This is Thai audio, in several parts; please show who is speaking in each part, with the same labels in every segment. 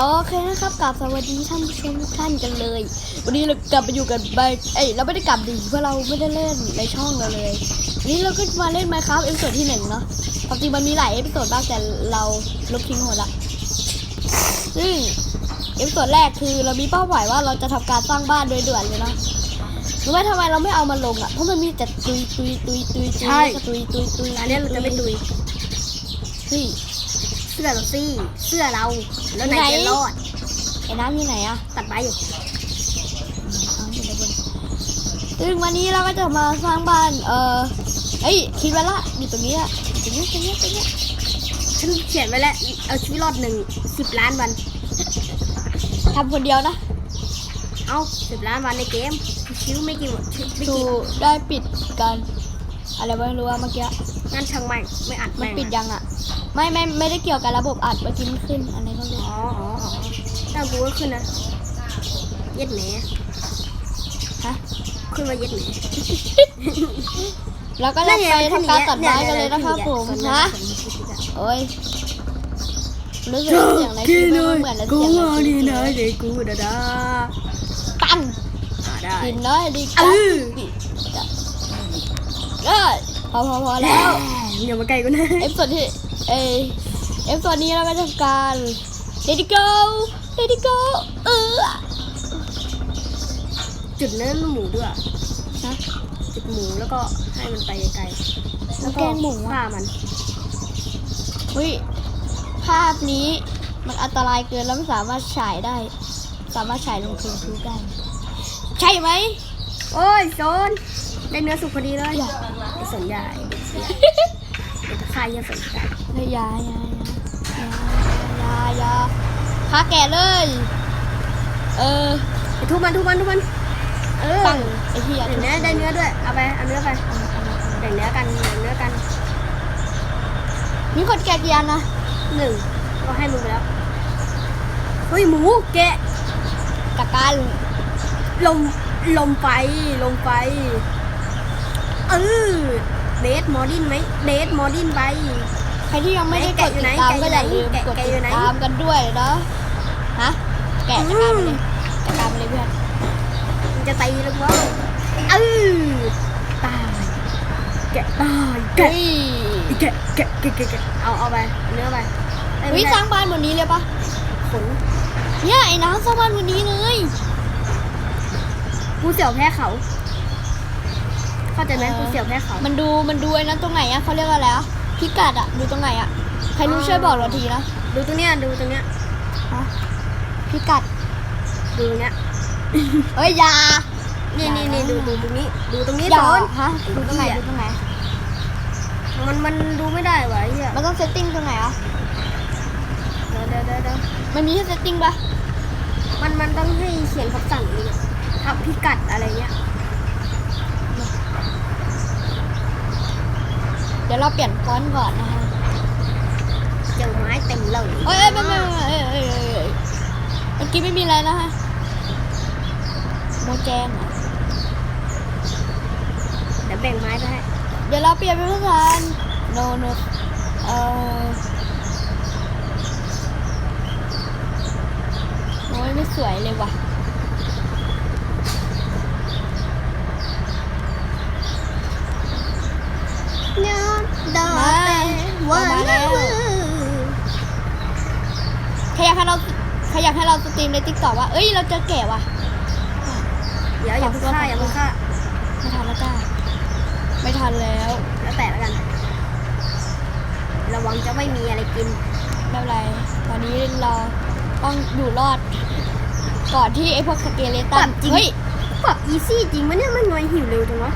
Speaker 1: โอเคนะครับกลับสวัสดีท่านผู้ชมทุกท่านกันเลย วันนี้เรากลับมาอยู่กันไปเอ้ยเราไม่ได้กลับดิเพราะเราไม่ได้เล่นในช่องเราเลยวันนี้เราก็มาเล่น Minecraft เอพิโซดที่หนึ่งเนาะความจริงมันมีหลายเอพิโซดมากแต่เราลบทิ้งหมดละซึ่งเอพิโซดแรกคือเรามีเป้าหมายว่าเราจะทำการสร้างบ้านโดยด่วนเลยเนาะรู้ไหมทำไมเราไม่เอามาลงอะเพราะมันมีแต่ตุยตุยตุยตุยตุยแล้วก็ตุยตุยตุย
Speaker 2: อันนี้เราจะไม่ดุย
Speaker 1: นี่
Speaker 2: เสื้อเราซี่ เสื้อเรา แล้วไหน จะรอด
Speaker 1: ไอ้น้ำอยู่ไหนอะ
Speaker 2: ตัดไม้อยู่
Speaker 1: เอาอยู่ในบนซึ่งวันนี้เราก็จะมาสร้างบ้าน เอ่อเอ้ยคิดไว้ละอยู่ตรงนี้อะตรงนี้ตรงนี้ตรงนี้
Speaker 2: ฉันเขียนไว้แล้ว เอาชีวิตรอดหนึ่งสิบล้านวัน
Speaker 1: ทำคนเดียวนะ
Speaker 2: เอาสิบล้านวันในเกมชิวไม่กี่วันไม่
Speaker 1: ถู
Speaker 2: กี่
Speaker 1: ได้ปิดกัน อะไรไม่รู้ว่าเมื่อกี้
Speaker 2: งั้นช่างไม่ไม่อัด
Speaker 1: มัน
Speaker 2: แม่ง
Speaker 1: ปิดยังอะไม่ไม่ไม่ได้เกี่ยวกับระบบอัดเมื่อกี้มันขึ้นอันนี้ก็รู้
Speaker 2: อ๋ออ๋ออ๋อถ้ากูก็ขึ้นนะเย็ดแหม
Speaker 1: ฮะ
Speaker 2: ขึ้นมาเย็ดแหม
Speaker 1: แล้วก็จะไปทำการตัดไม้กันเลยนะครับผมฮะโอ้ยรู้สึกว่าเสียงในคลิปมันเหมือนเสียงในคลิปเลย
Speaker 2: เด็กกูดาดา
Speaker 1: ปัง
Speaker 2: อ่าได้
Speaker 1: กินน้อยดี
Speaker 2: เอ
Speaker 1: กัน
Speaker 2: อ
Speaker 1: ก็พอพอพอแล้ว
Speaker 2: อย่ามาใกล้กูนะ
Speaker 1: เอฟส่วนที่เอเอฟส่วนนี้เราก็จะทำการ let it go let it go เออ
Speaker 2: จุดเนื้อหมูด้วย
Speaker 1: นะ
Speaker 2: จุดหมูแล้วก็ให้มันไปไกลๆแล้วก็
Speaker 1: แกงหมู
Speaker 2: ฆ่า
Speaker 1: อะ
Speaker 2: มัน
Speaker 1: วิภาพนี้มันอันตรายเกินแล้วไม่สามารถฉายได้ สามารถฉายลงทุนทูได้ ใช่ไหม
Speaker 2: โอ้ยโจน ได้เนื้อสุกพอดีเลย
Speaker 1: อย่า
Speaker 2: ไอ้สนใหญ่เสียเดี๋ยวจะฆ่าเหี้ยสนใจ
Speaker 1: เฮ้ยอยาอยาอยาอยาอยาฆ่าแกะเลย เออ
Speaker 2: ไปทุบมันทุบมันทุบมันเออ
Speaker 1: ปังไอ้เหี้ย
Speaker 2: เดี๋ยวเนื้อได้เนื้อด้วยเอาไปเอาเนื้อไปแบ่งเนื้อกันแบ่งเนื้อกัน
Speaker 1: มีคนแกะกี่อันนะ
Speaker 2: หนึ่งก็ให้มึงไปแล้วเฮ้ยหมูแกะ
Speaker 1: กะการ
Speaker 2: ลมลมไปลมไป เออเดทมอดินไหมเดทมอดินไป
Speaker 1: ใครที่ยังไม่ได้กดติดตาม
Speaker 2: แกะอยู่
Speaker 1: ก็
Speaker 2: ไหน
Speaker 1: อย่าลืม
Speaker 2: แกะ
Speaker 1: กด
Speaker 2: แกะ
Speaker 1: ติ
Speaker 2: อยู่
Speaker 1: ด
Speaker 2: ไหน
Speaker 1: ตามกันด้วยเนาะฮะแกะจัดการไปเลยจัดการไปเลยเพื่อน
Speaker 2: มันจะตีแล้ววะเออตายแกะตายแกะ
Speaker 1: เฮ้ย
Speaker 2: แกะแกะแกะแกะแกะเอาเอาไปเอาเนื้อไปเอ้ย
Speaker 1: วิ
Speaker 2: ไม่ได้
Speaker 1: สร้างบ้านบนนี้เลยปะ
Speaker 2: ขน
Speaker 1: เนี่ยไอ้น้ำสร้างบ้านบนนี้เลย
Speaker 2: กูเสี่ยวแพ้เขา เข้าใจไหมกูเสี่ยวแพ้เขา
Speaker 1: มันดูมันดูไอ้นั้นตรงไหนอะเขาเรียกว่าอะไรอะพิกัดอะดูตรงไหนอะใครรู้ช่วยบอกเราทีนะ
Speaker 2: ดูตรงเนี้ยดูตรงเนี้ย
Speaker 1: ฮะพิกัด
Speaker 2: ดูตรงเนี้ย
Speaker 1: เอ้ยอยา
Speaker 2: นี่นี่นี่ดูดูตรงนี้ ดูตรงนี้
Speaker 1: อย่า
Speaker 2: โซน
Speaker 1: ฮะดูตรงไหน
Speaker 2: ไอ้เหี้ย
Speaker 1: ดูตรงไหน
Speaker 2: มันมันดูไม่ได้วะไอ้เหี้ย
Speaker 1: มันต้องเซตติ้งตรงไหนอะ
Speaker 2: เดี๋ยวเดี๋ยวเดี๋ยวเดี๋ยว
Speaker 1: มันมีให้เซตติ้งปะ
Speaker 2: มันมันต้องให้เขียนคำสั่งอีกอะทับพิกัดอะไรเงี้ย
Speaker 1: เดี๋ยวเราเปลี่ยนฟอนต์ก่อนนะฮะ
Speaker 2: เจอไม้เต็มเลย
Speaker 1: เอ้ยเอ้ยไม่ไม่ไม่เอ้ยเอ้ยเอ้ยเอ้ยเมื่อกี้ไม่มีอะไรนะฮะโมแจมเหรอ
Speaker 2: เดี๋ยวแบ่งไม้ไปให้
Speaker 1: เดี๋ยวเราเปลี่ยนเป็นภาษา no no เอ่อโอ้ยไม่สวยเลยว่ะ
Speaker 2: เนื้อ ดอก
Speaker 1: มา
Speaker 2: ว่า
Speaker 1: มาแล้วใครอยากให้เราใครอยากให้เราสตรีมในติ๊กต็อกว่า เอ้ย เราเจอแก่ว่ะ
Speaker 2: เดี๋ยวอย่าเพิ่งฆ่าอย่าเพิ่งฆ่า
Speaker 1: ไม่ทันแล้วจ้า ไม่ทันแล้ว
Speaker 2: แล้วแต่แล้วกัน ระวังจะไม่มีอะไรกิน
Speaker 1: ไม่เป็นไร ตอนนี้เราต้องอยู่รอด ก่อนที่ไอ้พวกสเกเลตั
Speaker 2: ปรั
Speaker 1: น
Speaker 2: บจริง
Speaker 1: เฮ้ย
Speaker 2: ปรับอีซี่จริงมะเนี่ยมันงอยหิวเร็วจังวะ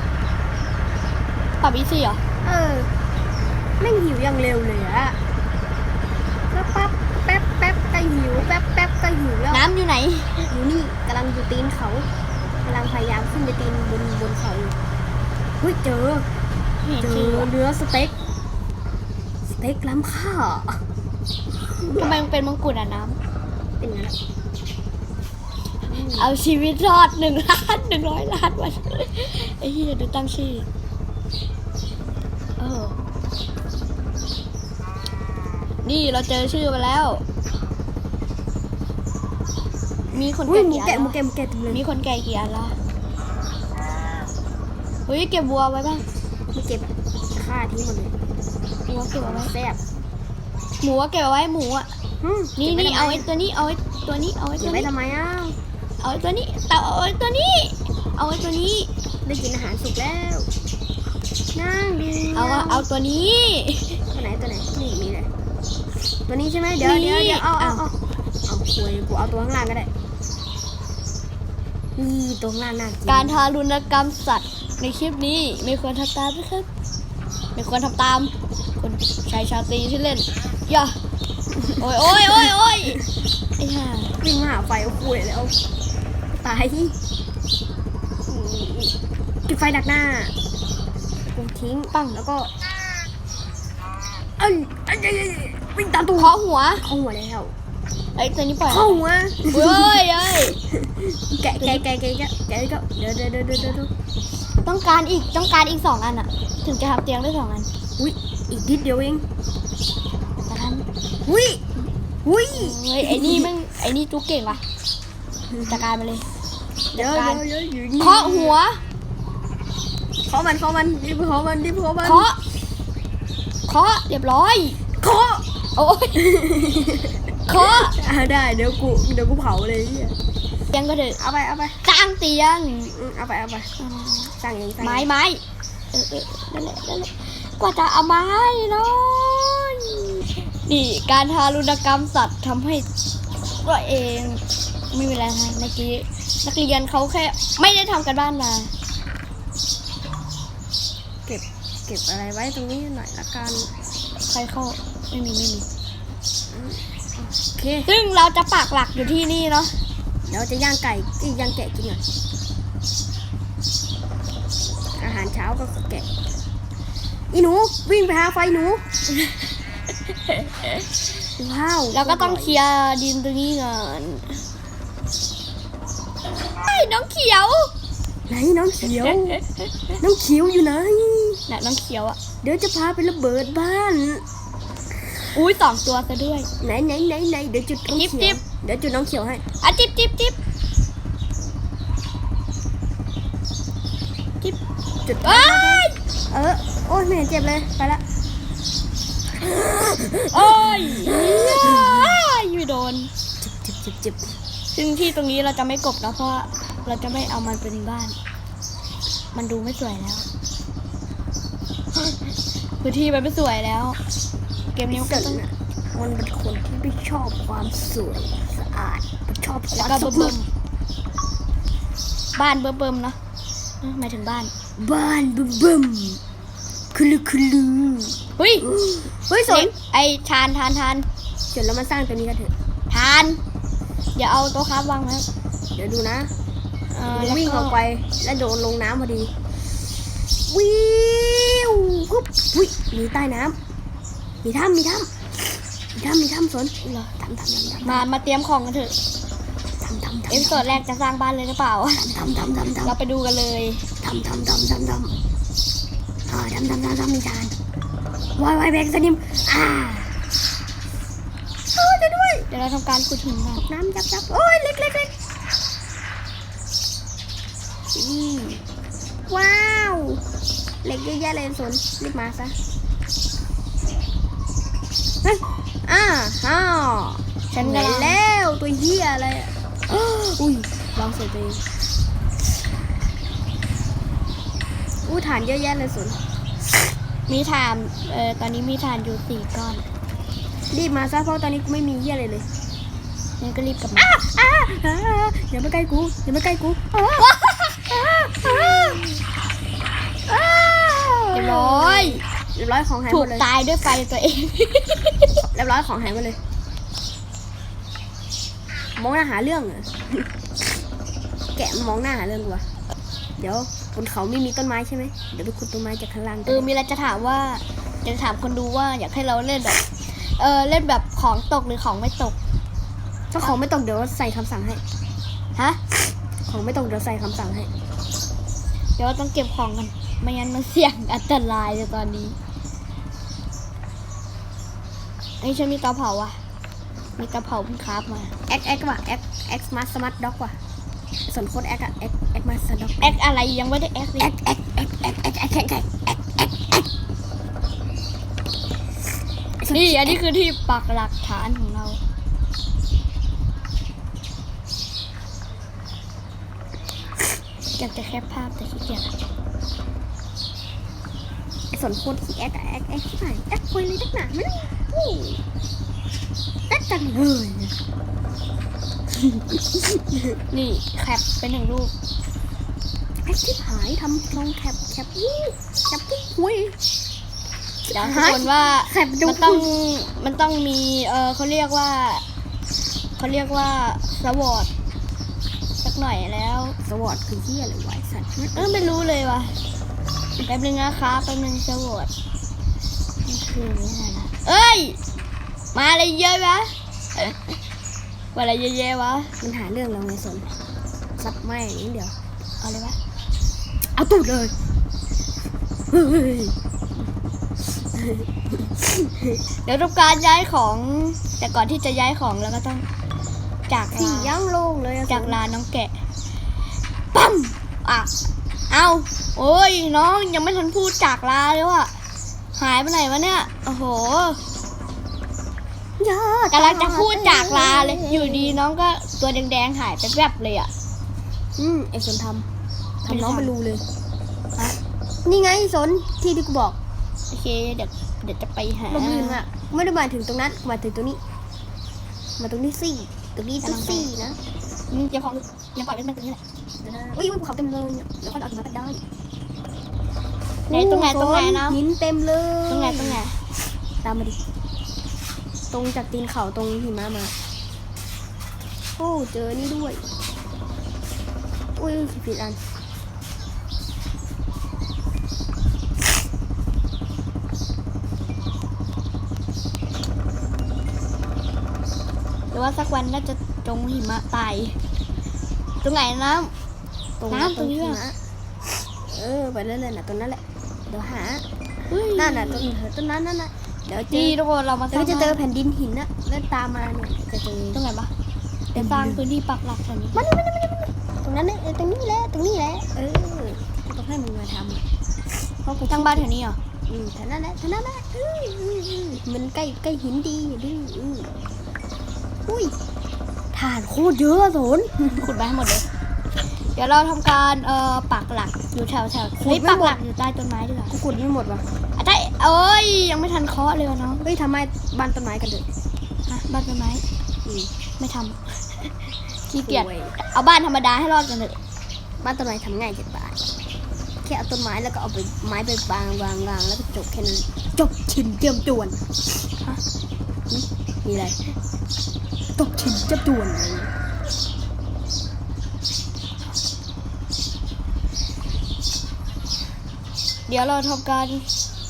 Speaker 1: ปรับอีซี่เหรอ
Speaker 2: เออ แม่งหิวอย่างเร็วเลยอะแล้วปั๊บแป๊บแป๊บก็หิวแป๊บแป๊บก็หิวแล้ว
Speaker 1: น้ำอยู่ไหน
Speaker 2: อยู่นี่กำลังอยู่ตีนเขากำลังพยายามขึ้นไปตีนบนบนเขาอยู่เฮ้ยเจอ
Speaker 1: ไม่เห็น
Speaker 2: เจ
Speaker 1: ชื่อ
Speaker 2: อ
Speaker 1: ว่ะ
Speaker 2: เนื้อสเต็กสเต็กล้ำค่า
Speaker 1: ทำไมมันเป็นมงกุฎอะน้
Speaker 2: เป็นไงล่ะำ
Speaker 1: เอาชีวิตรอดหนึ่งล้านหนึ่งร้อยล้านวันไอ้เหี้ยดูตั้งชื่อ เออ นี่เราเจอชื่อมาแล้ว มีคน
Speaker 2: อุ้ย
Speaker 1: แก่
Speaker 2: หมู
Speaker 1: กี่อั
Speaker 2: แกะ
Speaker 1: น
Speaker 2: หมู
Speaker 1: ละ
Speaker 2: แกะหมูแกะเต็มเลย
Speaker 1: มีคนแก่กี่อันละเฮ้ยเก็บวัวไว้บ้าง
Speaker 2: ไม่เก็บค่าทิ้งหมดเลย
Speaker 1: วัวเก็บเอาไว้
Speaker 2: แซ่บ
Speaker 1: หมูอะเก็บเอาไว้หมูอะ
Speaker 2: อืม
Speaker 1: นี่
Speaker 2: ก็บ
Speaker 1: นี่
Speaker 2: ไว้
Speaker 1: เอาไอ้
Speaker 2: ทำไม
Speaker 1: ตัวนี้เอาไอ้ตัวนี้เอาไอ้
Speaker 2: เก็
Speaker 1: ตั
Speaker 2: บ
Speaker 1: ว
Speaker 2: ไว้
Speaker 1: นี้
Speaker 2: ทำไมอ้าว
Speaker 1: เอาไอ้ตัวนี้เต่าเอาไอ้ตัวนี้ เอาไอ้ตัวนี้
Speaker 2: ได้กินอาหารสุกแล้วนั่งดี
Speaker 1: เอาอะเอาตัวนี้
Speaker 2: ตัวไหนตัวไหนนี่นี่เลย ตัวนี้ใช่ไหมเดี๋ยว
Speaker 1: นี่
Speaker 2: เดี๋ยวเดี๋ยวเอาเอา
Speaker 1: เอา
Speaker 2: เอาเอาคุยกูเอาตัวข้างล่างก็ได้นี่ตัวข้างล่างน่ากิน
Speaker 1: การทารุณกรรมสัตว์ในคลิปนี้ไม่ควรทำตามนะครับไม่ควรทำตาม คนชายชาตรีที่เล่นอย่าโอ้ยโอ้ยโอ้ยโอ้ยไอ้ห่า
Speaker 2: วิ่งมาหาไฟเอาคุยแล้วตายจุดไฟดักหน้ากูทิ้งปั้งแล้วก็เอ้ยเอ้ยเอ้ยเอ้ย วิ่งตามตัว
Speaker 1: เคาะหัว
Speaker 2: เข้าหัวแล้ว
Speaker 1: ไอ้ตัวนี้ปล่อย
Speaker 2: เข้าหัว
Speaker 1: เฮ้ยเฮ้ย
Speaker 2: แกะแกะแกะแกะแกะแกะก็เดี๋ยวเดี๋ยวเดี๋ยวเดี๋ยวเดี๋ยว
Speaker 1: ต้องการอีกต้องการอีกสองอันอะถึงจะทำเตียงได้สองอัน
Speaker 2: อุ้ยอีกนิดเดียวเอง
Speaker 1: แต่ท่าน
Speaker 2: อุ้ยอุ้ย
Speaker 1: เฮ้ยไอ้นี่แมันไอ้นี่จุกเก่งว่ะจัดการมาเลย
Speaker 2: เดี๋ยว
Speaker 1: จัด
Speaker 2: เดี๋
Speaker 1: กายร
Speaker 2: วเดี๋ยวอยู่นี่
Speaker 1: เคาะหัว
Speaker 2: เคาะมันเคาะมันรีบเคาะมันรีบเคาะมัน
Speaker 1: เคาะเคาะเรียบร้อย
Speaker 2: เคาะ
Speaker 1: โอ้ยเคาะ
Speaker 2: อ่าได้ เดี๋ยวกู เดี๋ยวกูเผาเลยเหี้ย
Speaker 1: เตียงก็เถอะ
Speaker 2: เอาไป เอาไป
Speaker 1: สร้างเตียง
Speaker 2: อืมเอาไป เอาไปสั่งเองสั่ง
Speaker 1: ไม้
Speaker 2: เอง
Speaker 1: ไม้เออเออนั่นแหละนั่นแหละกว่าจะเอาไม้เนาะนี่การทารุณกรรมสัตว์ทำให้ตัวเองไม่มีอะไรนะเมื่อกี้นักเรียนเขาแค่ ไม่ได้ทำกันบ้านมา
Speaker 2: เก็บ เก็บอะไรไว้ตรงนี้หน่อยละกัน
Speaker 1: ใครเข้า ไม่มีไม่มี
Speaker 2: โอเค
Speaker 1: ซึ่งเราจะปักหลักอยู่ที่นี่เนาะ
Speaker 2: เดี๋ยวจะย่างไก่เอ้ยย่างแกะกินหน่อยอาหารเช้าก็คือแกะอีหนูวิ่งไปหาไฟหนูว้าว
Speaker 1: เราก็ต้องเคลียร์ดินตรงนี้ก่อนไอ้น้องเขียว
Speaker 2: ไหนน้องเขียว น้องเขียวอยู่ไหน
Speaker 1: น่ะน้องเขียวอะ
Speaker 2: เดี๋ยวจะพาไประเบิดบ้าน
Speaker 1: อุ้ยสองตัวซะด้วย
Speaker 2: ไหนไหนไหนไหนเดี๋ยวจุดน้อง
Speaker 1: จิ๊บ
Speaker 2: เขี
Speaker 1: จิ๊
Speaker 2: ยว
Speaker 1: บ
Speaker 2: เดี๋ยวจุดน้องเขียวให้
Speaker 1: อะจิ๊บจิ๊บจิ๊บจิ๊บ
Speaker 2: จุด
Speaker 1: เอ้ย
Speaker 2: เออโอ้ยไม่เห็นเจ็บเลยไปละ
Speaker 1: โอ้ยอยู่โดน
Speaker 2: จิบจิบจิบ
Speaker 1: ซึ่งที่ตรงนี้เราจะไม่กบนะเพราะว่าเราจะไม่เอามันเป็นบ้าน มันดูไม่สวยแล้ว พื้นที่มันไม่สวยแล้ว เกมนี้มัน
Speaker 2: เกิ
Speaker 1: ก็
Speaker 2: ด
Speaker 1: ต้อง
Speaker 2: น่ะมันเป็นคนที่ไม่ชอบความสวยสะอาดมันชอบค
Speaker 1: แล้ว
Speaker 2: วาม
Speaker 1: ก็
Speaker 2: สกปร
Speaker 1: เบิ่
Speaker 2: ก
Speaker 1: มๆบ้านเบิ่มๆเนาะเอ้ยหมายถึงบ้าน
Speaker 2: บ้านบึ้มบึ้มคือลือคือลือ
Speaker 1: เฮ้ย
Speaker 2: เฮ้ยสน
Speaker 1: ไอทานทานทาน
Speaker 2: เดี๋ยวเรามาสร้างตัวนี้กันเถอะ
Speaker 1: ทานอย่าเอาโต๊ะครับวางนะ
Speaker 2: เดี๋ยวดูนะ
Speaker 1: เออ
Speaker 2: เดี๋ยว
Speaker 1: แล้ว
Speaker 2: วิ่ง
Speaker 1: ก็
Speaker 2: ออกไปแล้วโดนลงน้ำพอดี วิวปุ๊บวิมีใต้น้ำ มีถ้ำมีถ้ำมีถ้ำมีถ้ำสน
Speaker 1: เหรอ
Speaker 2: ทำทำทำทำ
Speaker 1: มา มาเตรียมของกันเถอะ
Speaker 2: ทำทำทำ
Speaker 1: เอ็มโซดแรกจะสร้างบ้านเลยหรือเปล่า
Speaker 2: ทำทำทำทำ
Speaker 1: เราไปดูกันเลย
Speaker 2: ทำทำทำทำทำอ่าทำทำทำทำมีทานวายวายแบกสนิมอ่าโอ้ยช่วยด้วย
Speaker 1: เดี๋ยวเราทำการขุดหินก่อน
Speaker 2: น้ำจับจับโอ้ยเล็กเล็กเล็กอืมว้าว เล็กเยอะแยะเลยสนรีบมาซะ เฮ้ยอ่าฮ่า
Speaker 1: ฉัน
Speaker 2: ไหน
Speaker 1: กำลัง
Speaker 2: แล้วตัวเหี้ยอะไรอะอุ้ยวางใส่ตัวเองอู้ฐานเยอะแยะเลยสน
Speaker 1: มีฐานเอ่อตอนนี้มีฐานอยู่สี่ก้อน
Speaker 2: รีบมาซะเพราะตอนนี้กูไม่มีเหี้ยอะไรเลย
Speaker 1: งั้นก็รีบกลับมา
Speaker 2: อ้าอ้าอย่ามาใกล้กูอย่ามาใกล้กูอ้าอ้าอ้าอ้า
Speaker 1: เรียบร้อย
Speaker 2: เรียบร้อยของหายห
Speaker 1: ถู
Speaker 2: ม
Speaker 1: ก
Speaker 2: ดเลย
Speaker 1: ตายด้วยไฟตัวเอง
Speaker 2: เรียบร้อยของหายหมดเลยมองหน้าหาเรื่องเหรอ แกะมองหน้าหาเรื่องกูวะเดี๋ยวบนเขาไม่มีต้นไม้ใช่ไหมเดี๋ยวไปขุดต้นไม้จากข้างล่างกัน
Speaker 1: เออมีอะไรจะถามว่าอยากจะถามคนดูว่าอยากให้เราเล่นแบบเออเล่นแบบของตกหรือของไม่ตก
Speaker 2: ถ้าของไม่ตกเดี๋ยวใส่คำสั่งให้
Speaker 1: ฮะ
Speaker 2: ของไม่ตกเดี๋ยวใส่คำสั่งให้
Speaker 1: เดี๋ยวต้องเก็บของกัน ไม่งั้นมันเสี่ยงอันตรายเลยตอนนี้ไอ้ยฉันมีเตาเผาอะ มีกระเพราเพิ่งคราฟมา
Speaker 2: แอ็กแอ็กว่ะแอ็กแอ็กมาสมาร์ทด็อกว่ะส่วนโค้ดแอ็กอะแอ็กแอ็กมาสมาร์ทด็อก
Speaker 1: แอคอะไรยังไม่ได้แอคเลย
Speaker 2: แอ็กแอ็กแอ็กแอ็กแอ็กแอ็กแอ็กแอ็กแอ็กแอ็กแอ็ก
Speaker 1: นี่อันนี้คือที่ปักหลักฐานของเราอยากจะแคปภาพแต่ขี้เกียจ
Speaker 2: ไอ้ สนโค้ดที่แอ็กอะแอ็กแอ็กที่ไหนแอ็กคุยเลยนักหนาม่ได้อู้แอ็กจังเลย
Speaker 1: นี่แคปเป็นหนึ่งรูป
Speaker 2: แอ็กที่หายทำลองแคปแคปอู้แคปปุ๊บคุย
Speaker 1: เดี๋ยวทุกคนว่ามันต้องมันต้องมีเออเขาเรียกว่าเขาเรียกว่าสวอตสักหน่อยแล้ว
Speaker 2: สวอตคือที่อะไรวะไอ้สัตว์
Speaker 1: เออไม่รู้เลยว่ะ แป๊บนึงนะคะแป๊บนึงสวอตมันคืออะไรนะ เอ้ย มาอะไรเยอะวะเอ๊ะมาอะไรเยอะๆวะ
Speaker 2: มันหาเรื่องเราไงสนซับไม่อย่างนี้เดียว
Speaker 1: เอาเลยวะ
Speaker 2: เอาตูดเลยเฮ้ย
Speaker 1: เดี๋ยวทำการย้ายของ แต่ก่อนที่จะย้ายของเราก็ต้อง จาก
Speaker 2: สี่
Speaker 1: ลา
Speaker 2: ย่างโล่งเลยอะ
Speaker 1: จากลาน้องแกะ ปั๊มอะ เอาโอ้ยน้องยังไม่ทันพูดจากลาเลยว่ะหายไปไหนวะเนี่ย โอ้โห
Speaker 2: ย่ากำ
Speaker 1: ลังจะพูดจากลาเลย อยู่ดีน้องก็ตัวแดงๆหายไปแวบเลยอะ
Speaker 2: อืมไอ้สนทำ
Speaker 1: ไม่ได้
Speaker 2: ทำน้อง
Speaker 1: ทำ
Speaker 2: ไปรูเลย
Speaker 1: ฮะ
Speaker 2: นี่ไงสนที่ที่กูบอก
Speaker 1: โอเคเดี๋ยวเดี๋ยวจะไปหา
Speaker 2: ลมยืนอะไม่ได้หมายถึงตรงนั้นหมายถึงตรงนี้ มาตรงนี้สิตรงนี้ตรงสี่นะ
Speaker 1: อืมเดี๋ยวของยังปล่อยไว้มันตรงนี้แหละ
Speaker 2: อุ้ยมันภูเขาเต็มเลยเนี่ยเดี๋ยวค่อยเอาถึงมาได้
Speaker 1: ไหนตรงไหนตรงไหนนะ
Speaker 2: หินเต็มเลย
Speaker 1: ตรงไหนตรงไหน
Speaker 2: ตามมาดิ ตรงจากตีนเขาตรงหิมะมาโอ้เจอนี่ด้วย อุ้ยผิดอัน
Speaker 1: หรือว่าสักวันน่าจะจงหิมะตาย ตรงไหนน้
Speaker 2: ต รง
Speaker 1: น้ำตรงนี้
Speaker 2: หิ
Speaker 1: อะ
Speaker 2: มะเออไปเรื่อยๆน่ะตรงนั้นแหละเดี๋ยวหาำ
Speaker 1: เฮ้ย
Speaker 2: นั่นน่ะต้นต้นนั้นนั่นน่ะเดี๋ยวเจ
Speaker 1: นี่
Speaker 2: อ
Speaker 1: ทุกคนเรามาส
Speaker 2: เดี๋ย
Speaker 1: ร้าวง
Speaker 2: จะเจอ
Speaker 1: บ้าน
Speaker 2: แผ่นดินหินน่ะเลื่อนตามมาเนี่ยจะเจอ
Speaker 1: ตรงไหนปะเดี๋ยวสร้างพื้นที่ปักหลักแถวนี้
Speaker 2: มันมันมันตรงนั้นเนี่ยเออตรงนี้แหละตรงนี้แหละเออต้องให้มึงมาทำอะเพราะกู
Speaker 1: ตั้งบ้านแถวนี้เหรอ
Speaker 2: อืมแถวนั้นแหละแถวนั้นแหละอืออืออือมันใกล้ใกล้หินดีอย่าดื้ออืออุ้ยฐานโคตรเยอะอะสน
Speaker 1: ขุดไปให้หมดเลย เดี๋ยวเราทำการเอ่อปักหลักอยู่แถวแถว
Speaker 2: ขุด
Speaker 1: เฮ้ย
Speaker 2: ไม่
Speaker 1: ปัก
Speaker 2: หมด
Speaker 1: หลักอยู่ใต้ต้นไม้ดีกว่า
Speaker 2: กูขุดไม่หมดว่ะ
Speaker 1: อะได้เอ้ยยังไม่ทันเคาะเลยวะน้อง
Speaker 2: เฮ้ยทำไมบ้านต้นไม้กันเถอะ
Speaker 1: ฮะบ้านต้นไม้
Speaker 2: อืม
Speaker 1: ไม่ทำ ขี้เกียจ
Speaker 2: สวย
Speaker 1: เอาบ้านธรรมดาให้รอดกันเถอะ
Speaker 2: บ้านต้นไม้ทำง่ายจะตายแค่เอาต้นไม้แล้วก็เอาไปไม้ไปวางวางวางแล้วก็จบแค่นั้นจบชินเตรียมจวน
Speaker 1: ฮะ
Speaker 2: หึมีอะไรจบชินเตรียมจวนเลย
Speaker 1: เดี๋ยวเราทำการ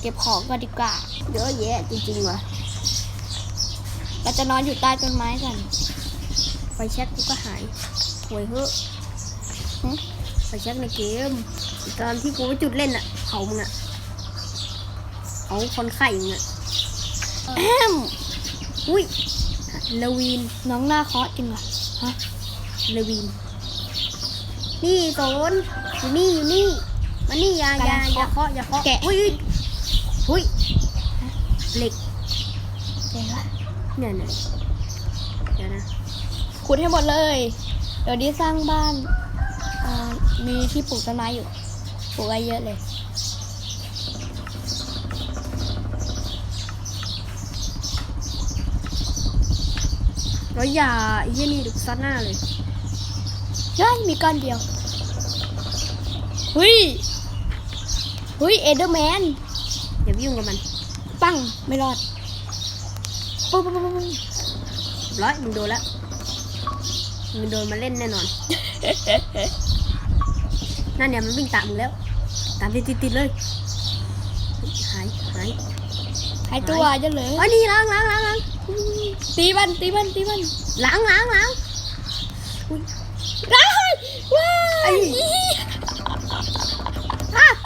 Speaker 1: เก็บของก่อนดีกว่า
Speaker 2: เยอะแยะจริงๆว่ะ
Speaker 1: เราจะนอนอยู่ใต้ต้นไม้กัน
Speaker 2: ไฟแช็กกูก็หายถวยเฮ้อะ
Speaker 1: หึ
Speaker 2: ไฟแช็กในเกมตอนที่กูไปจุดเล่นอะเผามึงอะเผาคนไข่มึงอะ
Speaker 1: แอม
Speaker 2: อุ้ยลาวีน
Speaker 1: น้องหน้าเคาะจริงเหรอฮะ
Speaker 2: ลาวีนนี่โซนอยู่นี่อยู่นี่ มานี่อย่าอย่าอย่าเคาะอย่าเคาะ
Speaker 1: แกะ
Speaker 2: อุ้ยอุ้ยเหล็ก
Speaker 1: เจ๋งวะ
Speaker 2: เนี่ยเนี่ยเดี๋ยวนะ
Speaker 1: ขุดให้หมดเลย เดี๋ยวนี้สร้างบ้านเอ่อมีที่ปลูกต้นไม้อยู่ ปลูกไว้เยอะเลย
Speaker 2: แล้วอย่าไอ้เหี้ยนี่ดูซัดหน้าเลย
Speaker 1: ย้อยมีก้อนเดียวเฮ้ย เฮ้ยเอเดอร์แมน
Speaker 2: อย่าไปยุ่งกับมัน
Speaker 1: ปังไม่รอดปุ๊บปุ๊บปุ๊บปุ๊บ
Speaker 2: ร้อยมึงโดนแล้วมึงโดนมาเล่นแน่นอน นั่นเนี่ยมันวิ่งตามมึงแล้ว ตามติดติดๆเลย หายหาย
Speaker 1: หายตัวจะเหลือ
Speaker 2: เอ้ยนี่ล้างล้างล้างล้าง
Speaker 1: ตีมันตีมันตีมัน
Speaker 2: ล้างล้างล้าง
Speaker 1: ร้ายว้า
Speaker 2: ไอ้
Speaker 1: ย
Speaker 2: อะ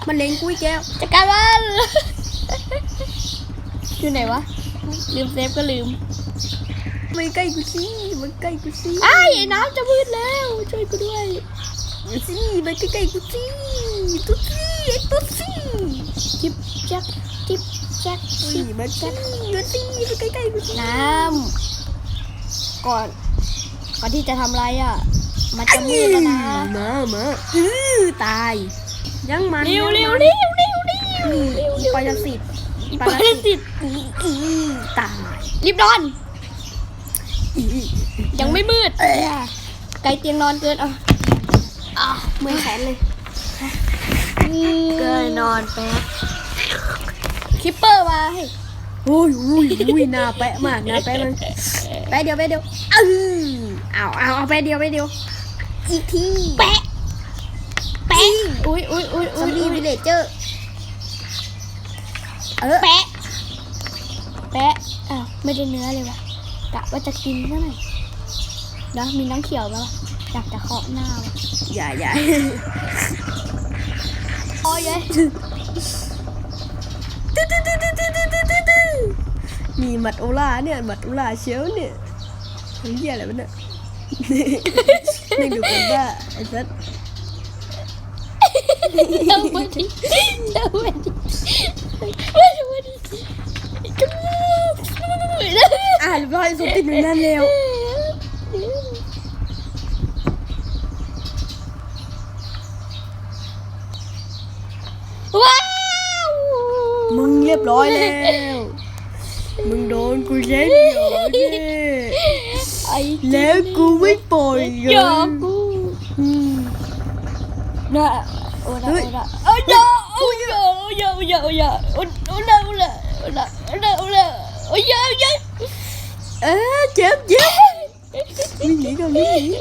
Speaker 2: มันเล็งกุ้ยแก้ว
Speaker 1: จัดการมันอยู่ไหนวะ ลืมเซฟก็ลืม
Speaker 2: มาใกล้กูสิมาใกล้กูสิ
Speaker 1: ไอ้ไอ้น้ำจะมืดแล้ว ช่วยกูด้วย
Speaker 2: มาสิมาใกล้ๆกูสิตุ๊ดสิไอ้ตุ๊ดสิ
Speaker 1: จิ๊บจักจิ๊บจัก
Speaker 2: อุ้ย
Speaker 1: จิ๊บ
Speaker 2: มาสิมาสิมาใกล้ๆกูสิ
Speaker 1: น้ำก่อน ก่อนที่จะทำอะไรอะ มันจะมืดแล้วนะ
Speaker 2: มามาอื้อตาย ยังมัน
Speaker 1: เร็ว
Speaker 2: ยัง
Speaker 1: เร็ว
Speaker 2: มัน
Speaker 1: เร็วเร็วเร็ว
Speaker 2: นี่อีปอยสิทธิ์
Speaker 1: อีปาสิต
Speaker 2: อีตาย
Speaker 1: รีบนอน
Speaker 2: อี
Speaker 1: ยังไม่มืดไกลเตียงนอนเกินอะอะ
Speaker 2: เมื่อยแขนเลย
Speaker 1: เกินนอนแป๊บคิปเปอร์มาให้
Speaker 2: อุ้ยอุ้ยอุ้ยหน้าแปะมากหน้าแปะมันแปะเดียวแปะเดียวเออเอาเอาเอาแปะเดียวแปะเดียวอีกที
Speaker 1: แปะแปะ อุ้ยอุ้ยอุ้ย
Speaker 2: ซ
Speaker 1: อ
Speaker 2: มบี้วิลเลเจอร์เออ
Speaker 1: แปะแปะอ้าวไม่ได้เนื้อเลยวะกะว่าจะกินซไหน่อยวมีน้ำเขียวปะอยากจะเคาะหน้า
Speaker 2: อย่าอย่า
Speaker 1: โอ้ย
Speaker 2: ตึ๊ดตึ๊ดตึ๊ดตึ๊ดตึ๊ดตึ๊ดตึ๊ดมีมัดโอล่าเนี่ยมัดโอล่าเชียวเนี่ยทำเหี้ยอะไรวะเนี่ยนี่ดูกันว่าไอ้สัส
Speaker 1: Nobody. Nobody. Nobody. Ah, le bras, ils ont pris le nanéo. Wow! มึ
Speaker 2: งเรียบร้อยแล้ว มึงโดนกูเล่นหยอเนี่ยแล้วกูไม่ปล่อยเล
Speaker 1: ย น่ะ
Speaker 2: เฮ้ย
Speaker 1: โอ้ละโอ้ยโอ้ยโอ้ยโอ้ยโอ้ยโอ้ยโอ้ละโอ้ละโอ้ละโอ้ละโอ้ละโอ้ยโอ้ย
Speaker 2: เอ๊ะเจ็บเจ็บวิ่งหนีก่อนวิ่งหนี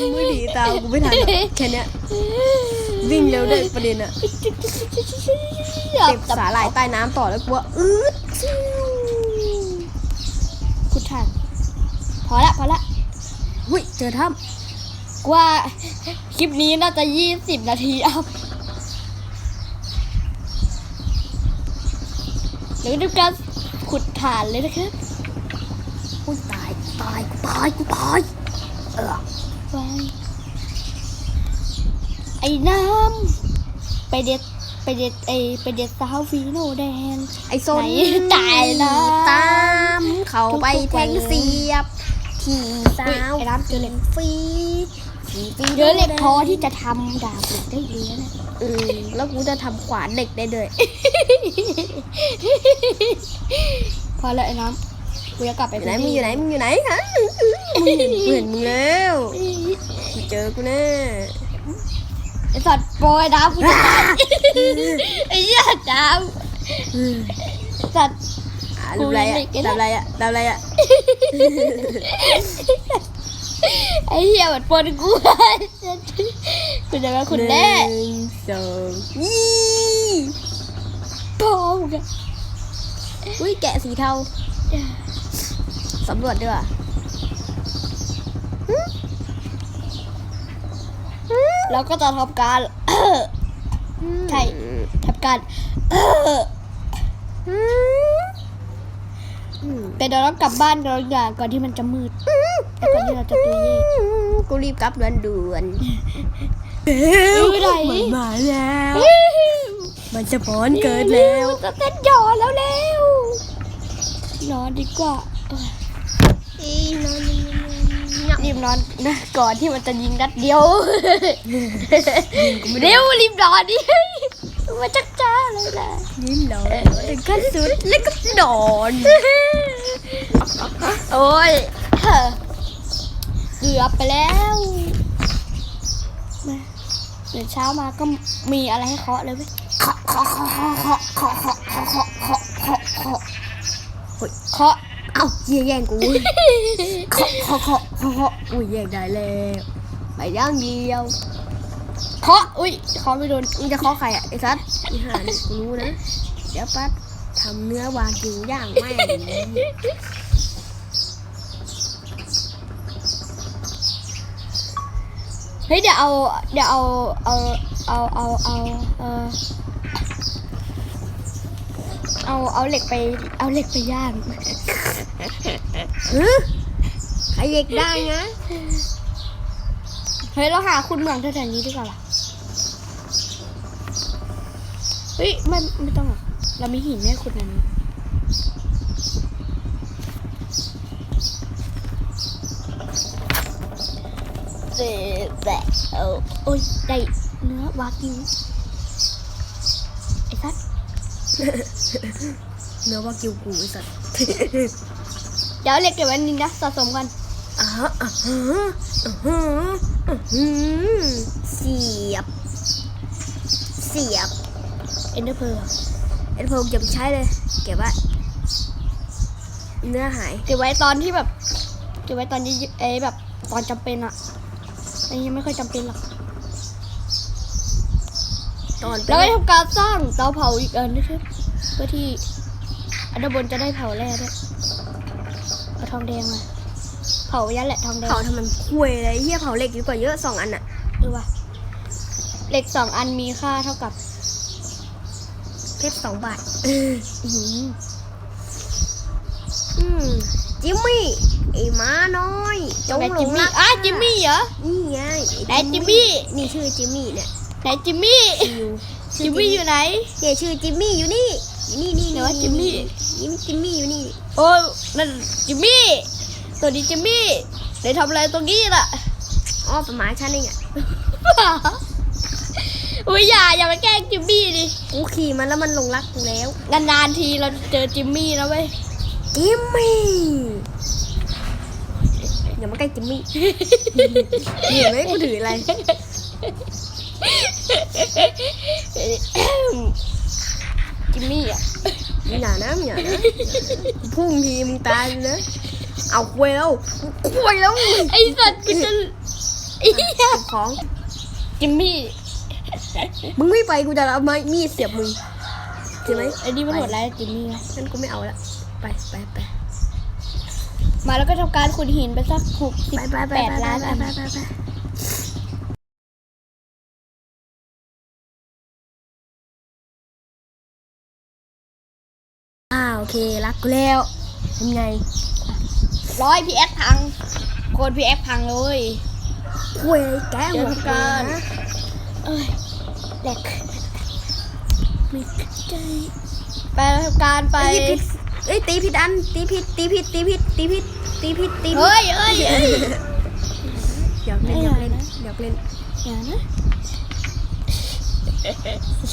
Speaker 2: มึงไม่หนีตามกูไม่ทันหรอกแค่เนี้ยวิ่งเร็วได้ประเด็นอะเก็บสาหร่ายใต้น้ำต่อแล้วกูว่าอืดชิว
Speaker 1: พุทธันพอละพอละ
Speaker 2: หุ้ยเจอถ้
Speaker 1: กู ว่าคลิปนี้น่าจะยี่สิบนาทีอัพเดี๋ยวดูการขุดฐานเลยนะครับำ
Speaker 2: อุ้ยตายตายกูตายกูตายเออ
Speaker 1: ไว้ไอ้น้ำไปเด็ดไปเด็ดไอไปเด็ดสาวฟีโนแดง
Speaker 2: ไอ้โซน
Speaker 1: ไหนตายนะ
Speaker 2: ตามเขาไปแทงเสียบ ที่สาว
Speaker 1: ไอ้น้ำเจอเหล็ก
Speaker 2: ฟีฟีฟี
Speaker 1: เยอะเหล็กพอที่จะทำดาบเหล็กได้เยอะนะ
Speaker 2: อืมแล้วกูจะทำขวานเหล็กได้ด้วย
Speaker 1: พอแล้วไอ้น้ำกูจะกลับไป
Speaker 2: อยู่ไหนมึงอยู่ไหนมึงอยู่ไหนฮะมึงเห็นกูเห็นมึงแล้วมึงเจอกูแน่
Speaker 1: ไอ้สัตว์โปรยน้ำกูจะตายไอ้เหี้ยน้
Speaker 2: อืมำ
Speaker 1: สัตว์
Speaker 2: อะทำไรอะทำไรอะทำไรอะ
Speaker 1: ไอ้เหี้ยมันปนกูกูจะมาคุณแน่
Speaker 2: หนึ่งสองยี่
Speaker 1: พอมกัน
Speaker 2: อุ้ยแกะสีเทาสำรวจด้วยว่ะ
Speaker 1: แล้วก็จะทำการใช่ทำการ
Speaker 2: อืม
Speaker 1: แต่เราต้องกลับบ้านเราอย่างก่อนที่มันจะมืด แต่ก่อนที่เราจะตุยเย่
Speaker 2: กูรีบกลับด่วนด่วน
Speaker 1: อยู่ไหน
Speaker 2: มันมาแล้ว มันจะป้อนเกิดแล้ว
Speaker 1: จะเต้นหยอแล้วเร็วนอนดีกว่าเออรีบนอนนะก่อนที่มันจะยิงนัดเดียวเร็วรีบนอนดิมาจักจ้าเลยนะ
Speaker 2: ยิ้มนอนถึงขั้นสุดแล้วก็นอน
Speaker 1: โอ้ย เกือบไปแล้วเดี๋ยวเช้ามาก็มีอะไรให้เคาะเลยเว้ยเคาะเคาะเคาะเคาะเคาะเคาะเคาะเคาะเคาะเคาะเคาะเคาะ
Speaker 2: เอ้าเยี่ยแย่งกูเคาะเคาะเคาะเคาะอุ้ยแย่งได้แล้วไปย่างเดียว
Speaker 1: เคาะอุ้ยเคาะไม่โดน
Speaker 2: มึงจะเคาะใครอะไอ้ซัดอีห่านกูรู้นะเดี๋ยวปั๊ดทำเนื้อวากิวย่างแม่ง
Speaker 1: เฮ้ยเดี๋ยวเอาเดี๋ยวเอาเอาเอาเอาเอาเออเอาเอาเหล็กไป เอาเหล็กไปย่าง
Speaker 2: ฮึใครอยากได้นะ
Speaker 1: เฮ้ยเราหาคุณเมืองแถวๆนี้ดีกว่าล่ะเฮ้ยไม่ไม่ต้องหรอกเรามีหินให้คุณนั้นเจ๊ แบะเอาโอ้ยได้เนื้อวากิวไอ้สัส
Speaker 2: เนื้อว่ากิวกูไอ้สัส
Speaker 1: เดี๋ยวเอาเหล็กเก็บไว้นิดนะสะสมกัน
Speaker 2: อ่าฮะอ่าฮะอ่าฮะอ่าฮะเสียบ เสียบ
Speaker 1: เอ็นเดอร์เพล
Speaker 2: เอ็นโฟเก็บไปใช้เลยเก็บไว้เนื้อหาย
Speaker 1: เก็บไว้ตอนที่แบบ เก็บไว้ตอนที่เอ้ยแบบตอนจำเป็นอะ อันนี้ไม่ค่อยจำเป็นหรอก
Speaker 2: ตอน
Speaker 1: แล้วก็ทำการสร้างเตาเผาอีกอันนะครับเพื่อที่อันด้านบนจะได้เผาแร่ด้วยเอาทองแดงมาเผายันแหละทองแดง
Speaker 2: เผาทำไมคุยเลยเฮียเผาเหล็กดีกว่าเยอะสองอันอะ
Speaker 1: เออว่ะเหล็กสองอันมีค่าเท่ากับ
Speaker 2: เพชรสองบาท
Speaker 1: อื้อหือ
Speaker 2: อืม จิมมี่ไอ้ม้าน้อยจง
Speaker 1: ไหน
Speaker 2: หล
Speaker 1: จิม
Speaker 2: ง
Speaker 1: มี่
Speaker 2: รัก
Speaker 1: อะจิมมี่เหรอ
Speaker 2: นี่ไง
Speaker 1: ไหน
Speaker 2: อ้
Speaker 1: จิมมี่
Speaker 2: นี่ชื่อจิมมี่เนี่ย
Speaker 1: ไหนจิมมี่
Speaker 2: อยู่
Speaker 1: จิมมี่อยู่ไหน
Speaker 2: เนี่ยชื่อจิมมี่อยู่นี่อยู่นี่นี่
Speaker 1: ไหนวะจิมมี่
Speaker 2: นี่จิมมี่อยู่นี่
Speaker 1: โอ้ยนั่นจิมมี่ ตัวนี้จิมมี่ไหนทำอะไรตรงนี้ล่ะ
Speaker 2: อ๋อประมาณฉันเองอะ
Speaker 1: อุ้ยอย่าอย่ามาแกล้งจิมมี่ดิ
Speaker 2: กูขี่มันแล้วมันหลงรักกูแล้ว
Speaker 1: นานๆทีเราเจอจิมมี่นะเว้ย
Speaker 2: จิมมี่อย่ามาใกล้จิมมี่เห็นไหมกูถืออะไร
Speaker 1: จิมมี่อะ
Speaker 2: อย่านะอย่านะพุ่งทีมึงตายเลยนะเอาควยแล้วควยแล้ว
Speaker 1: ไอสัตว์กูจะไอ้เหี้ย
Speaker 2: ของ
Speaker 1: จิมมี่
Speaker 2: มึงไม่ไปกูจะเอาไม้มีดเสียบมึงใช่ไหม
Speaker 1: ไอ้นี่มันโหดร้ายจิมมี่นะ
Speaker 2: งั้นกูไม่เอาละ ไปไปไป
Speaker 1: มาแล้วก็ทำการขุดหินไปสักหกสิบ
Speaker 2: ไปไปไป
Speaker 1: แปด
Speaker 2: ไป
Speaker 1: ล้าน
Speaker 2: ไป
Speaker 1: อัน
Speaker 2: ไปไปไปอ่าโอเค รักกูแล้วเป็นไง
Speaker 1: ร้อยพีเอสพังโคตรพีเอสพังเลย
Speaker 2: คุยแก
Speaker 1: เดี๋
Speaker 2: หั
Speaker 1: ยว
Speaker 2: ว
Speaker 1: ทำการ
Speaker 2: นะ
Speaker 1: เอ้ยแดกไม่ใจไปแล้วทำการไป
Speaker 2: ไอ้ผิด เอ้ยตีผิดอันตีผิดตีผิดตีผิดตีผิดตีผิดตีผิด
Speaker 1: เฮ้ยเฮ้ยเฮ้ย
Speaker 2: อยากเล่นอยากเล่นอยากเล่น
Speaker 1: อย่านะ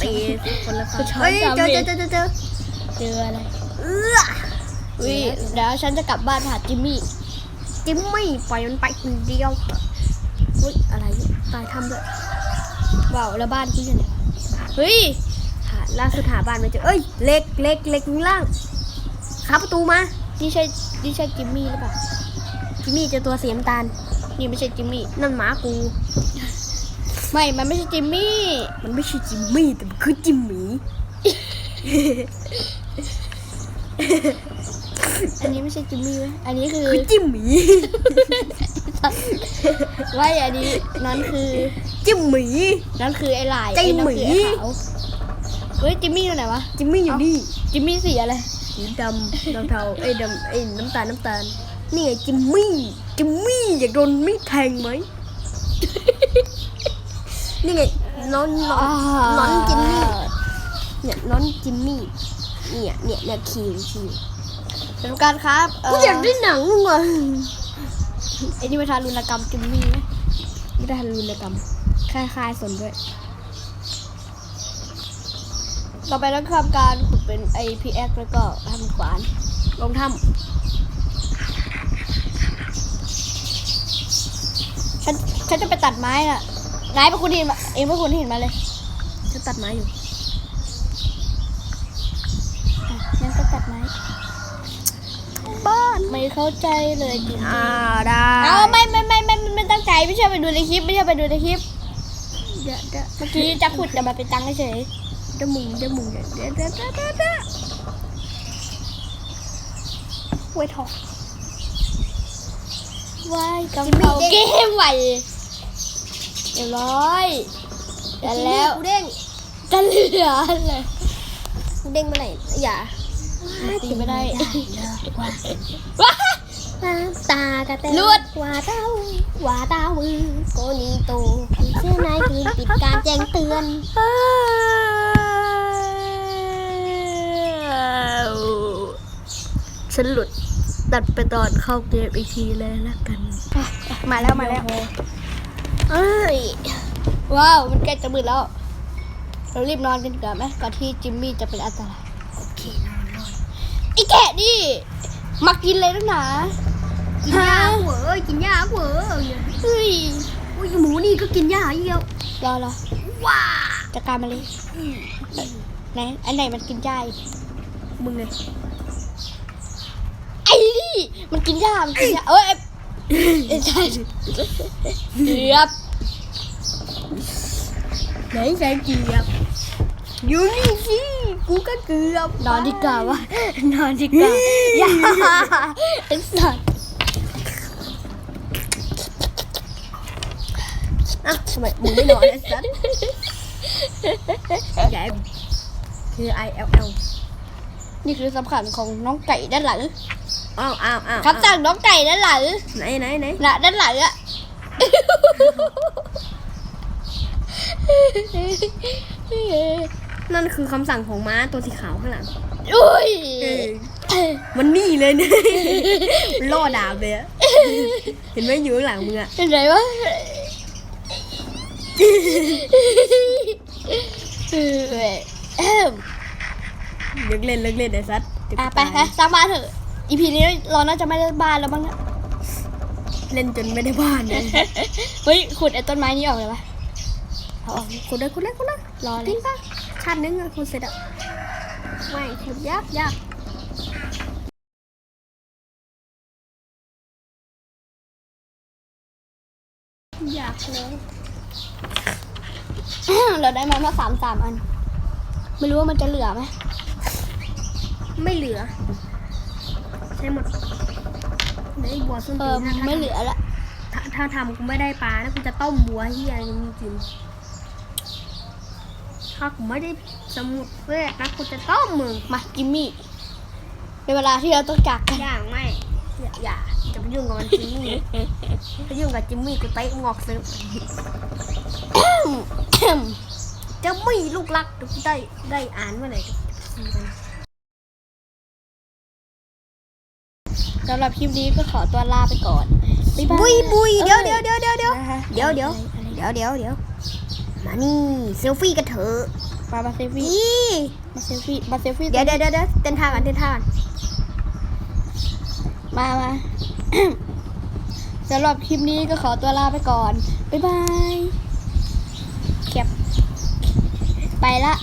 Speaker 2: ตีคนละค
Speaker 1: กู
Speaker 2: น
Speaker 1: ชอบ
Speaker 2: เฮ้ยเจอ
Speaker 1: ดาเม
Speaker 2: เจอ
Speaker 1: จ
Speaker 2: เจอเจอเจอ
Speaker 1: เจออะไร
Speaker 2: เอื้อ
Speaker 1: วิเดี๋ยวฉันจะกลับบ้านหาจิมมี่
Speaker 2: จิมมี่ปล่อยมันไปคนเดียวเฮ้ยอะไรเนี่ยตายทำด้วย
Speaker 1: ว้าวแล้วบ้านกูอยู่ไหนวะเฮ้ย
Speaker 2: หาล่าสุดหาบ้านไม่เจอเอ้ยเล็กเล็กเล็กข้างล่าง ขาประตูมา
Speaker 1: นี่ใช่ นี่ใช่จิมมี่หรือเปล่า
Speaker 2: จิมมี่เจอตัวสีน้ำตาล
Speaker 1: นี่ไม่ใช่จิมมี่
Speaker 2: นั่นหมากู
Speaker 1: ไม่ มันไม่ใช่จิมมี่
Speaker 2: มันไม่ใช่จิมมี่แต่มันคือจิมมี่
Speaker 1: อันนี้ไม่ใช่จิมมี่เว้ยอันนี้คือ
Speaker 2: คือจิมมี่
Speaker 1: ไม่อันนี้นั่นคือ
Speaker 2: จิมมี่
Speaker 1: นั่นคือไอ้หลาย
Speaker 2: ใจ
Speaker 1: ไอ้นั่น
Speaker 2: หมี
Speaker 1: คือไอ้ขาวเฮ้ยจิมมี่อยู่ไหนวะ
Speaker 2: จิมมี่อยู่นี่
Speaker 1: จิมมี่สีอะไร
Speaker 2: สีดำเทาๆเอ้ยดำเอ้ยน้ำตาลน้ำตาลนี่ไงจิมมี่จิมมี่อยากโดนมีดแทงไหม นี่ไงน้องน้องน้องจิมมี่เนี่ยน้องจิมมี่เนี่ยเนี่ยเนี่ยคิวคิว
Speaker 1: เป็นการครับเกู
Speaker 2: อยากได้หนังว่ะ
Speaker 1: ไอ้นี่มาทารุณกรรมจิมมี่ไหม
Speaker 2: ไม่ได้ทารุณกรรมคล้ายๆสนด้วย
Speaker 1: เราไปแล้วทำการขุดเป็นไอพีเอ็กแล้วก็ทำขวาน
Speaker 2: ลงถ้
Speaker 1: ฉันฉันจะไปตัดไม้น่ะนายไปคุณหินมาเองไปคุณหินมาเลยำ
Speaker 2: จะตัดไม้อยู่
Speaker 1: อะงั้นก็ตัดไม้
Speaker 2: บ้าน
Speaker 1: ไม่เข้าใจเลยจริง
Speaker 2: อ่าได้
Speaker 1: เอาไม่ไม่ไม่ไม่ไม่ไม่ตั้งใจไม่ใช่ไปดูในคลิปไม่ใช่ไปดูในคลิป
Speaker 2: เดี๋ยวเดี๋ยว
Speaker 1: เมื่อกี้จะขุดจะมาเป็นตังค์เฉย
Speaker 2: เดี๋ยวมึงเดี๋ยวมึงเดี๋ยวเดี๋ยวเดี๋ยวเดี๋ยวเดี๋ยวเดี๋ยวเว้ยทอง
Speaker 1: ว้ายกำเพราเกมไหวเรียบร้อยแต่แล้ว
Speaker 2: กูเด้ง
Speaker 1: จะเหลือเลย
Speaker 2: กูเด้งเมื่อไหร่อย่า
Speaker 1: ตีไม่ได้
Speaker 2: เลิกว่า
Speaker 1: ว้า
Speaker 2: ตากระเต
Speaker 1: ลวด
Speaker 2: ว่าเต้าว่าเต้ามือโกนีโตเสื้อในคืนปิดการแจ้งเตือน
Speaker 1: ฉันหลุดตัดไปตอนเข้าเกมอีกทีเลยละกัน มาแล้วมาแล้ว
Speaker 2: เอ้ย
Speaker 1: ว้าว มันใกล้จะมืดแล้ว เรารีบนอนกันก่อนไหมก่อนที่จิมมี่จะเป็นอันตราย
Speaker 2: โอเคนอนนอน
Speaker 1: ไอ้แกะนี่มากินเลยตั้งหนา
Speaker 2: กินยาเหวอกินยาเหวอ
Speaker 1: เฮ้ย
Speaker 2: อุ้ยหมูนี่ก็กินยาเยี่ยว
Speaker 1: รอรอ
Speaker 2: ว้า
Speaker 1: จัดการมาเลยไหนอันไหนมันกินได้
Speaker 2: มึงไง
Speaker 1: ไอ้นี่มันกินหญ้ามันกินหญ้าเอ้ยเอ้ยใช่เกือบ
Speaker 2: ไหนใส่เกียบอยู่นี่สิกูก็เกือบ
Speaker 1: นอนดีกว่าวะนอนดีกว่าอย่าไอ้สัตว์
Speaker 2: อะทำไมมึงไม่นอนไอ้สัสใหญ่คือ I L L
Speaker 1: นี่คือสำคัญของน้องไก่ด้านหลัง
Speaker 2: อ้าวอ้าวอ้าว
Speaker 1: ครับสั่งน้องไก่ด้านหลัง
Speaker 2: ไหนไหนไหน
Speaker 1: น่ะด้านหลังอะ
Speaker 2: นั่นคือคำสั่งของม้าตัวสีขาวข้างหลัง
Speaker 1: อุ้ย
Speaker 2: มันนี่เลยเนี่ยล่อดาบเลยอะเห็นไหมอยู่ข้างหลังมึงอะ
Speaker 1: เป็นไรวะ เออเอิ่ม
Speaker 2: เลิกเล่นเลิกเล่นไอ้ซัดเดี๋ยว
Speaker 1: อะ
Speaker 2: กู
Speaker 1: ไป
Speaker 2: ตาย
Speaker 1: ไปสร้างบ้านเถอะอีพีนี้เราน่าจะไม่ได้บ้านแล้วบ้างนะ
Speaker 2: เล่นจนไม่ได้บ้านเลย
Speaker 1: เฮ้ยขุดไอ้ต้นไม้นี้ออกเลยปะเอาออก
Speaker 2: คุณเลยคุณเลยคุณเลย
Speaker 1: รอเล
Speaker 2: จริ
Speaker 1: ย
Speaker 2: งปะชาตินึงอะคุณเสร็จอะไม่คุณยากยากอยากเลย
Speaker 1: เราได้มามาสามสามอัน ไม่รู้ว่ามันจะเหลือไหม
Speaker 2: ไม่เหลือ ใช่หมดในบัวส้น
Speaker 1: เอ
Speaker 2: ตี
Speaker 1: อน
Speaker 2: นะถ้า
Speaker 1: ไม่เหลือละ
Speaker 2: ถ้าถ้าทำกูไม่ได้ปลานะกูจะต้มบัวเฮียจริงๆถ้ากูไม่ได้สมุดเวทนะกูจะต้มมึง
Speaker 1: มากิมมี่ เป็นเวลาที่เราต้องจากกัน
Speaker 2: อย่างไม่อย่าอย่า จะไปยุ่งกับมันจิมมี่ถ้ายุ่งกับจิมมี่กูเตะงอกซึจะไม่ลูกรักเดี๋ยวกูได้ได้อ่านเมื่อไหร่
Speaker 1: สำหรับคลิปนี้ก็ขอตัวลาไปก่อนบ๊ายบาย
Speaker 2: บุยบุยเดี๋ยวเดี๋ยวเดี๋ยวเดี๋ยวเดี๋ยวเดี๋ยวเดี๋ยวเดี๋ยวเดี๋ยวเดี๋ยวมานี่เซลฟี่กันเถอะ
Speaker 1: มามาเซลฟี่มาเซลฟี่มาเซลฟี่
Speaker 2: เดี๋ยวเดี๋ยวเดี๋ยวเดี๋ยวเต้นท่ากันเต้นท่ากัน
Speaker 1: มามา สำหรับคลิปนี้ก็ขอตัวลาไปก่อน บ๊ายบายเก็บไปละ